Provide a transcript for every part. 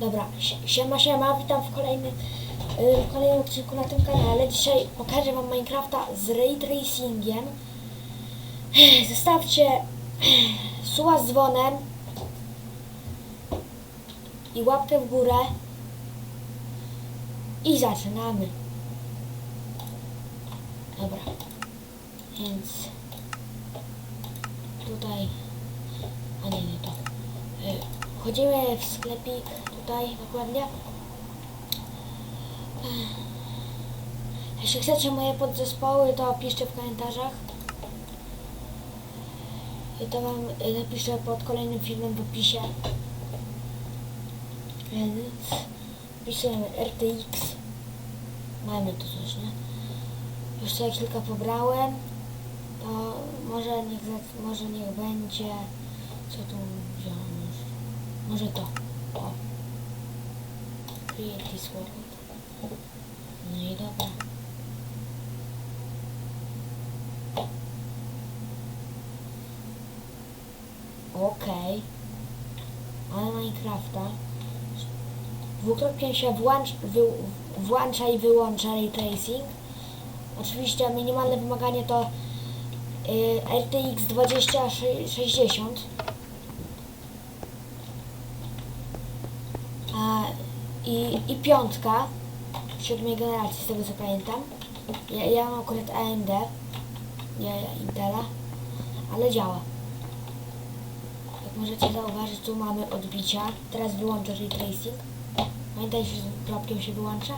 Dobra, si- siema, siema, witam w kolejnym, y, w kolejnym odcinku na tym kanale. Dzisiaj pokażę Wam Minecrafta z Ray Tracingiem. Zostawcie suba z dzwonem i łapkę w górę i zaczynamy. Dobra, więc tutaj, a nie, nie to. Y, Wchodzimy w sklepik tutaj dokładnie. Jeśli chcecie moje podzespoły, to piszcie w komentarzach. I to wam y, napiszę pod kolejnym filmem w opisie. Więc wpisujemy RTX. Mamy tu coś, nie? Już sobie kilka pobrałem. To może niech, może niech będzie. Co tu wziąłem już? Może to. O. Create this. No i dobra. Okej. Ale Minecrafta. Dwukrotnie się włącz, wy, włącza i wyłącza ray tracing. Oczywiście minimalne wymaganie to y, RTX 2060. A, i, I piątka siódmej generacji, z tego co pamiętam. Ja, ja mam akurat AMD, nie Intela, ale działa. Jak możecie zauważyć, tu mamy odbicia. Teraz wyłączę ray tracing. Pamiętajcie, że z się wyłącza.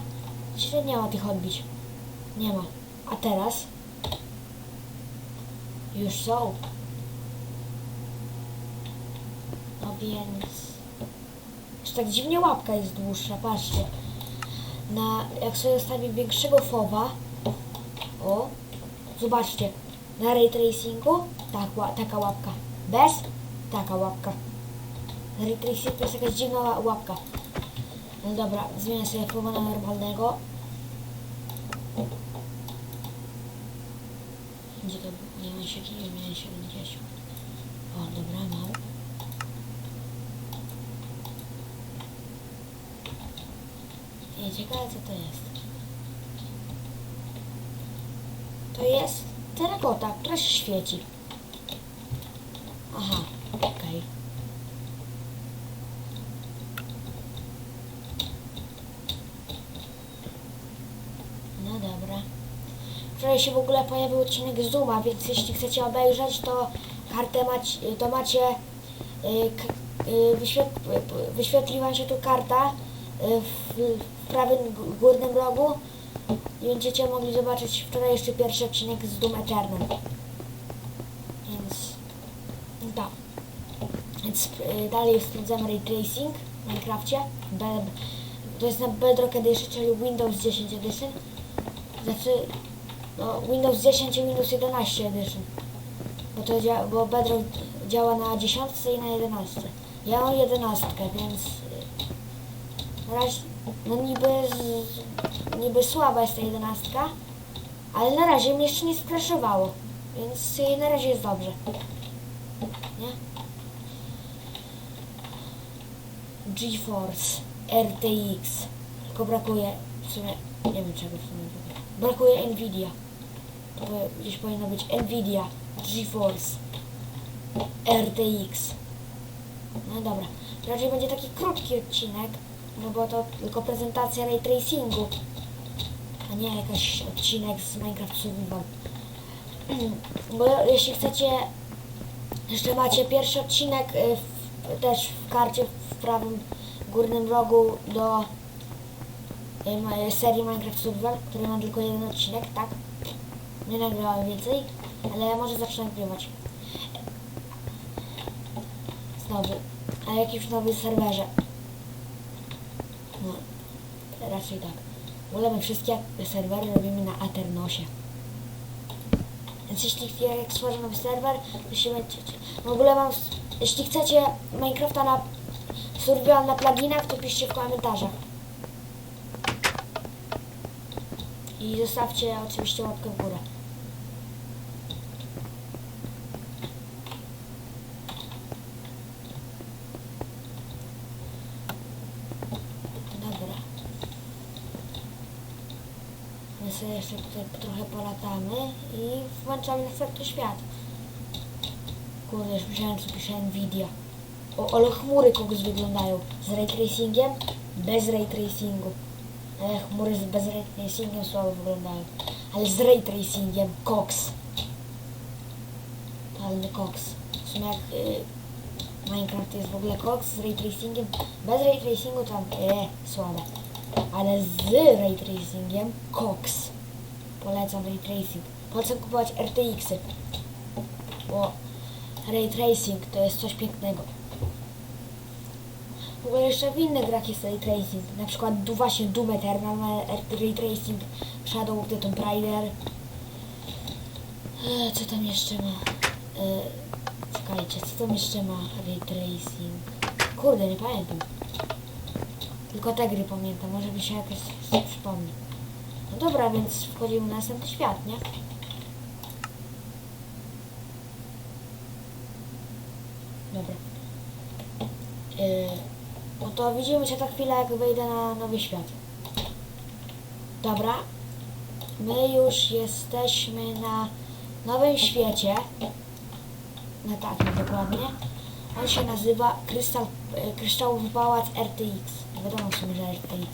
Dzisiaj nie ma tych odbić. Nie ma. A teraz już są. No więc... Że tak dziwnie łapka jest dłuższa, patrzcie. Na, jak sobie ustawię większego fowa, o, zobaczcie, na ray tracingu tak, taka łapka. Bez, taka łapka. Ray tracingu to jest jakaś dziwna ła- łapka. No dobra, zmienię sobie fowa na normalnego. Gdzie to? Nie się, 70. O, dobra, mam. Ciekawe co to jest. To jest terakota, która się świeci. Aha, okej. No dobra. Wczoraj się w ogóle pojawił odcinek Zuma, więc jeśli chcecie obejrzeć, to kartę macie, to macie y, y, y, wyświetli wam się tu karta w, w prawym górnym rogu i będziecie mogli zobaczyć wczoraj jeszcze pierwszy odcinek z Doom Eternal. Więc tak. Więc y, dalej sprawdzamy Ray Tracing w Minecrafcie. To jest na Bedrock Edition, czyli Windows 10 Edition. Znaczy, no, Windows 10 i Windows 11 Edition. Bo to bo Bedrock działa na 10 i na 11. Ja mam 11, więc razie, no niby, niby słaba jest ta 11, ale na razie mnie jeszcze nie skraszowało, więc na razie jest dobrze. Nie? GeForce RTX. Tylko brakuje w sumie, nie wiem czego w sumie brakuje. Nvidia. To gdzieś powinno być Nvidia GeForce RTX. No dobra. Raczej będzie taki krótki odcinek, no bo to tylko prezentacja ray tracingu, a nie jakiś odcinek z Minecraft Survival. Bo jeśli chcecie, jeszcze macie pierwszy odcinek y, w, też w karcie w prawym górnym rogu do y, ma- serii Minecraft Survival, który ma tylko jeden odcinek, tak? Nie nagrywałem więcej, ale ja może zacznę nagrywać. Znowu, na jakimś nowym serwerze. Tak. W ogóle my wszystkie serwery robimy na Aternosie. Więc jeśli jak stworzę nowy serwer, się będziecie... W ogóle mam... Jeśli chcecie Minecrafta na survival na pluginach, to piszcie w komentarzach. I zostawcie oczywiście łapkę w górę. Sobie tutaj trochę polatamy i włączamy następny świat. Kurde, już myślałem, co pisze Nvidia. O, ale chmury kogoś wyglądają. Z ray tracingiem? Bez ray tracingu. E, chmury z bez ray tracingiem słabo wyglądają. Ale z ray tracingiem, koks. Totalny koks. W sumie jak y, Minecraft jest w ogóle koks z ray tracingiem. Bez ray tracingu tam e, słabe. Ale z ray tracingiem koks. Polecam ray tracing. Polecam kupować RTX-y. Bo ray tracing to jest coś pięknego. W ogóle jeszcze w innych grach jest ray tracing. Na przykład właśnie Doom Eternal ma ray tracing, Shadow of the Tomb Raider. E, Co tam jeszcze ma? E, czekajcie, co tam jeszcze ma ray tracing? Kurde, nie pamiętam. Tylko te gry pamiętam, może mi się jakoś przypomni. No dobra, więc wchodzimy na następny świat, nie? Dobra. Yy, no to widzimy się za chwilę, jak wejdę na nowy świat. Dobra. My już jesteśmy na nowym świecie. Na takim dokładnie. On się nazywa Krystal, e, Kryształowy Pałac RTX. Wiadomo w sumie, że RTX.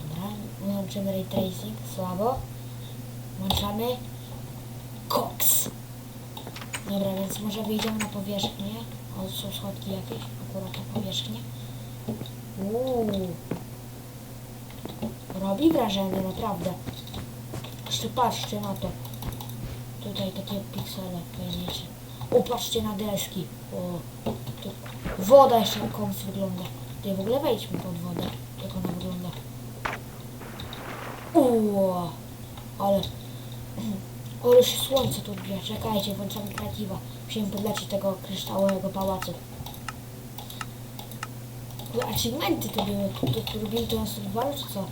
Dobra, włączymy Ray Tracing, słabo. Włączamy Cox. Dobra, więc może wyjdziemy na powierzchnię. O, są schodki jakieś, akurat na powierzchnię. Uuu. Robi wrażenie, naprawdę. Jeszcze patrzcie na to. Tutaj takie piksele fajniejsze. O, patrzcie na deski. O, tu woda jeszcze jak komuś wygląda. Tutaj w ogóle wejdźmy pod wodę. O, ale... Ale się słońce tu odbija. Czekajcie, włączamy kreatywa. Musimy podlecieć tego kryształowego pałacu. Achievementy to były. To, to robili to na survivalu, czy co?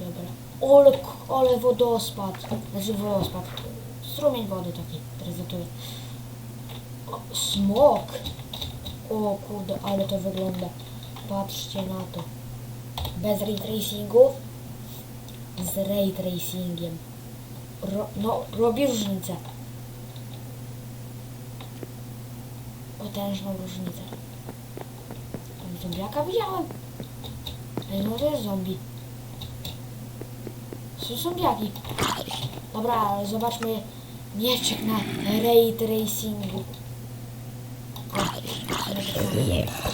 Dobra. Ole, ole wodospad. Znaczy wodospad. Strumień wody taki prezentuje. O, smok. O kurde, ale to wygląda. Patrzcie na to. Bez ray tracingu. Z ray tracingiem. Ro, no, robi różnicę. Potężną różnicę. Tam zombiaka widziałem. Ej, no to jest zombie. Są zombiaki. Dobra, zobaczmy mieczyk na ray tracingu. O, nie wygląda.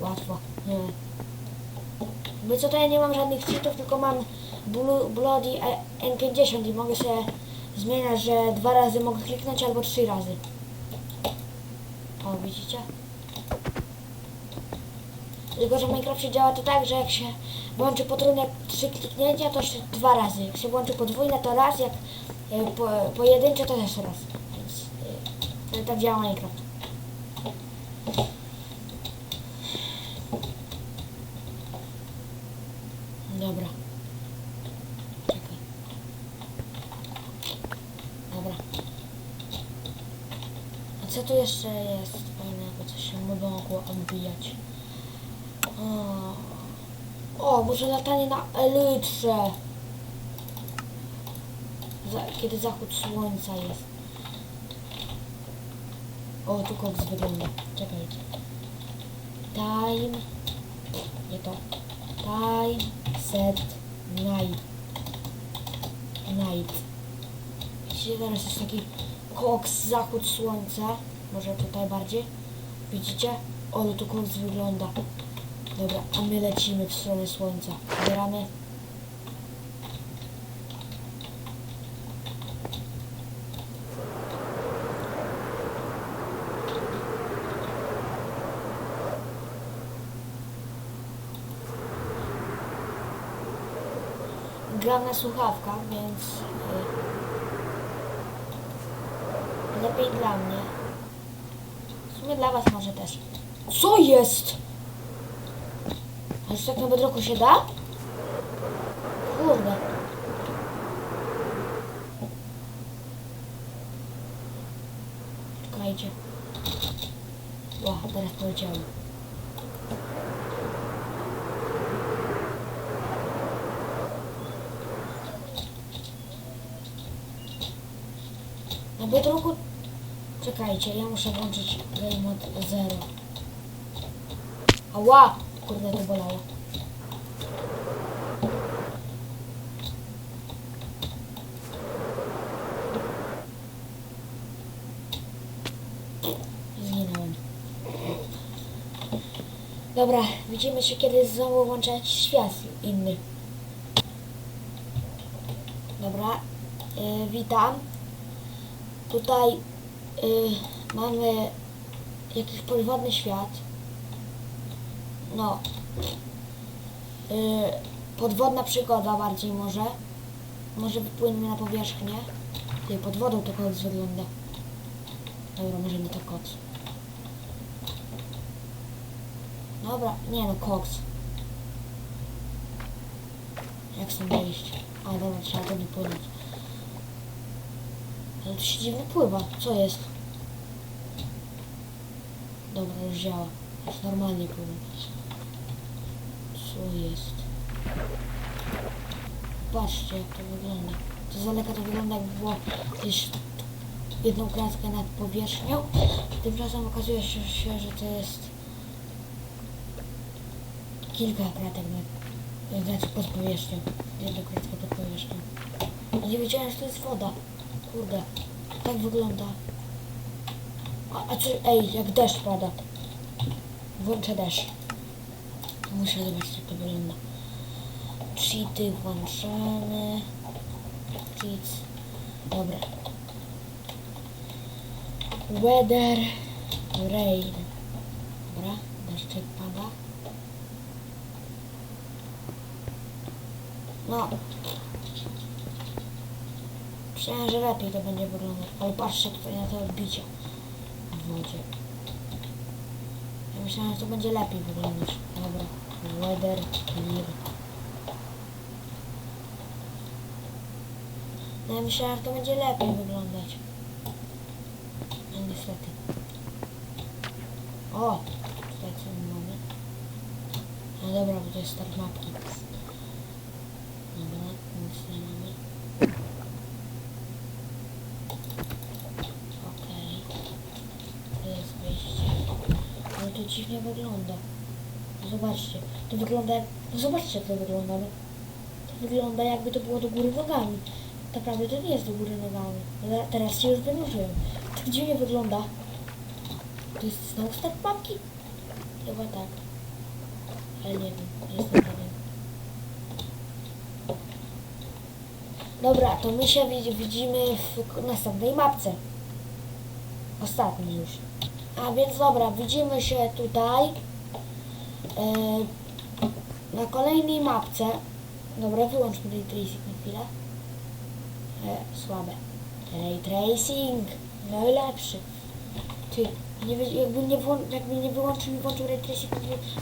Łatwo. My co to ja nie mam żadnych cheatów, tylko mam Blue, Bloody E- N50 i mogę się zmieniać, że dwa razy mogę kliknąć albo trzy razy. O, widzicie? Tylko, że w Minecrafcie działa to tak, że jak się włączy potrójne trzy kliknięcia, to się dwa razy. Jak się włączy podwójne, to raz, jak e, po, pojedyncze, to też raz. Więc e, tak działa Minecraft. Dobra. Czekaj. Dobra. A co tu jeszcze jest fajnego, co się mogło odbijać? O, o może latanie na elytrze. Za, kiedy zachód słońca jest. O, tu koks wygląda. Czekajcie. Time. Nie to. Time, set, night. Night. Widzicie, teraz jest taki koks, zachód słońca. Może tutaj bardziej. Widzicie? O, ale tu koks wygląda. Dobra, a my lecimy w stronę słońca. Zbieramy. na słuchawkach, więc e, lepiej dla mnie. W sumie dla was może też. Co jest? A już tak na bedroku się da? Kurde. Czekajcie. Ła, teraz poleciałem. Czekajcie, ja muszę włączyć game mode 0. Ała! Kurde, to bolało. Zginąłem. Dobra, widzimy się kiedy znowu włączę świat inny. Dobra, y, witam. Tutaj y, mamy jakiś podwodny świat. No. Y, podwodna przygoda bardziej może. Może wypłyniemy na powierzchnię. Ty, pod wodą to koks wygląda. Dobra, może nie to koks. Dobra, nie no, koks. Jak stąd wyjść? A dobra, trzeba to nie Ale to się dziwnie pływa. Co jest? Dobra, już działa. Już normalnie pływa. Co jest? Patrzcie jak to wygląda. To z daleka to wygląda jakby było gdzieś jedną kratkę nad powierzchnią. Tymczasem okazuje się, że to jest kilka kratek nad, znaczy pod powierzchnią. Jedną kratkę pod powierzchnią. Nie wiedziałem, że to jest woda. Kurde, tak wygląda. A, a co, ej, jak deszcz pada. Włączę deszcz. Muszę zobaczyć, jak to wygląda. Cheaty włączone. Cheats. Dobra. Weather. Rain. Dobra, deszczek pada. No. Myślałem, że lepiej to będzie wyglądać. Ale patrzcie tutaj na te odbicia w wodzie. Ja myślałem, że to będzie lepiej wyglądać. Dobra. Weather clear. No ja myślałem, że to będzie lepiej wyglądać. No niestety. O! Tutaj co my mamy? No dobra, bo to jest start mapki. Dobra, nic nie mamy. Okej. To jest wyjście. Dziwnie wygląda. Zobaczcie. To wygląda jak... No zobaczcie jak to wygląda. No. To wygląda jakby to było do góry nogami. Naprawdę to nie jest do góry nogami. Ale teraz się już wynurzyłem. Tak dziwnie wygląda. To jest znowu start mapki? Chyba tak. Ale nie wiem. Jestem pewien. Dobra, to my się widz- widzimy w następnej mapce. Ostatniej już. A więc dobra, widzimy się tutaj e, na kolejnej mapce. Dobra, wyłączmy ray tracing na chwilę. E, słabe. Ray tracing, najlepszy. Ty, nie, jakby, nie jakby nie wyłączył i włączył ray tracing,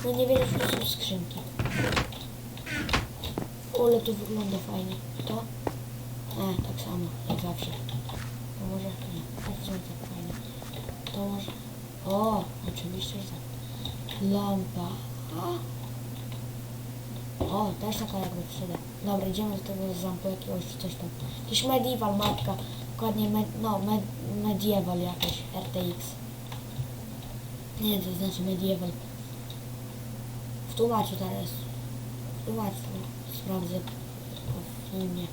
no nie wiem, że są skrzynki. Ale to wygląda fajnie. To? E, tak samo, jak zawsze. To może? Nie, to jest tak fajnie. To może? O, oczywiście, że tak. Lampa. O, też taka jakby przyda. Dobra, idziemy do tego zamku jakiegoś czy coś tam. Jakiś medieval matka. Dokładnie, med, no, med, medieval jakoś, RTX. Nie, to znaczy medieval. W tłumaczu teraz. W tłumaczu. Sprawdzę po filmie.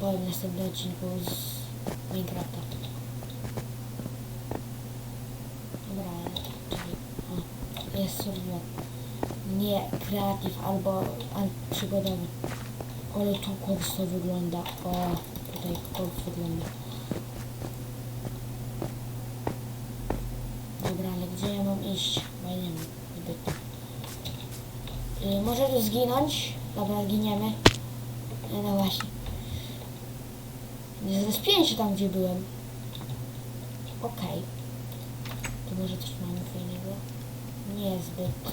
Powiem w następnym odcinku z Minecrafta. Dobra, ale czekaj. O, jest survival. Nie kreatyw albo al, przygodowy. Ale tu koks to wygląda. O, tutaj koks wygląda. Dobra, ale gdzie ja mam iść? Bo ja nie wiem. Zbyt. Y, może tu zginąć? Dobra, giniemy. E, No właśnie. Nie zrespiłem się tam, gdzie byłem. Okej. Tu może coś mamy fajnego? Niezbyt.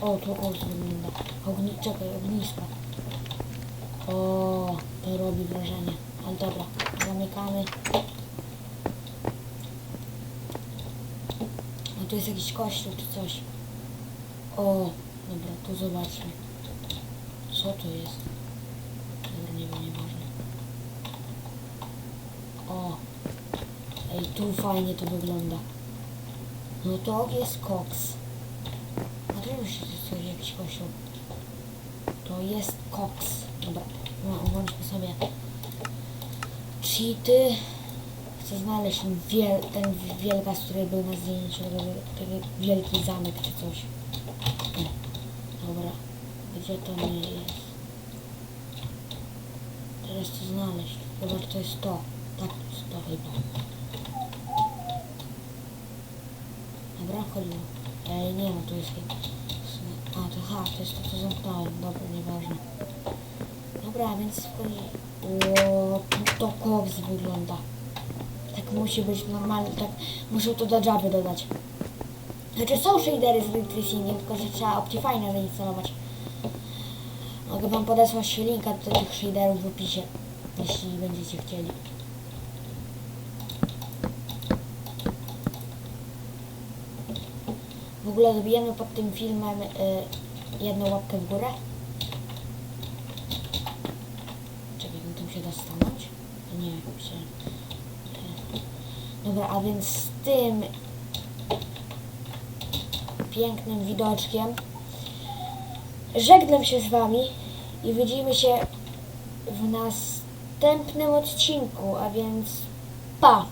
O, tu kogoś wygląda. Ogni... Czekaj, ogniska. O, to robi wrażenie. Ale dobra, zamykamy. tu jest jakiś kościół czy coś. O, dobra, tu zobaczmy. Co to jest? Dobra, nie wiem, nieważne. O, ej, tu fajnie to wygląda. No to jest koks. A tu już jest coś, jakiś kościół. To jest koks. Dobra, no, włączmy sobie cheaty. Chcę znaleźć ten, wiel, ten wielka, z której był na zdjęciu, taki, wielki zamek czy coś. Dobra, gdzie to nie jest? Teraz to znaleźć. Zobacz, to jest to. Tak, to jest to chyba. Dobra, chodźmy. Ej, nie no, tu jest. A, to ha, to jest to, co zamknąłem. Dobra, nieważne. Dobra, więc wchodzi... Ło, tu to koks wygląda. Tak musi być normalnie, tak... Muszę to do Java dodać. Znaczy są shadery z ray tracingiem, tylko że trzeba Optifine zainstalować. Mogę wam podesłać linka do tych shaderów w opisie, jeśli będziecie chcieli. W ogóle dobijemy pod tym filmem y, jedną łapkę w górę. Czekaj, no tam się da stanąć? Nie, się... nie. Dobra, a więc z tym pięknym widoczkiem żegnam się z wami i widzimy się w następnym odcinku, a więc pa!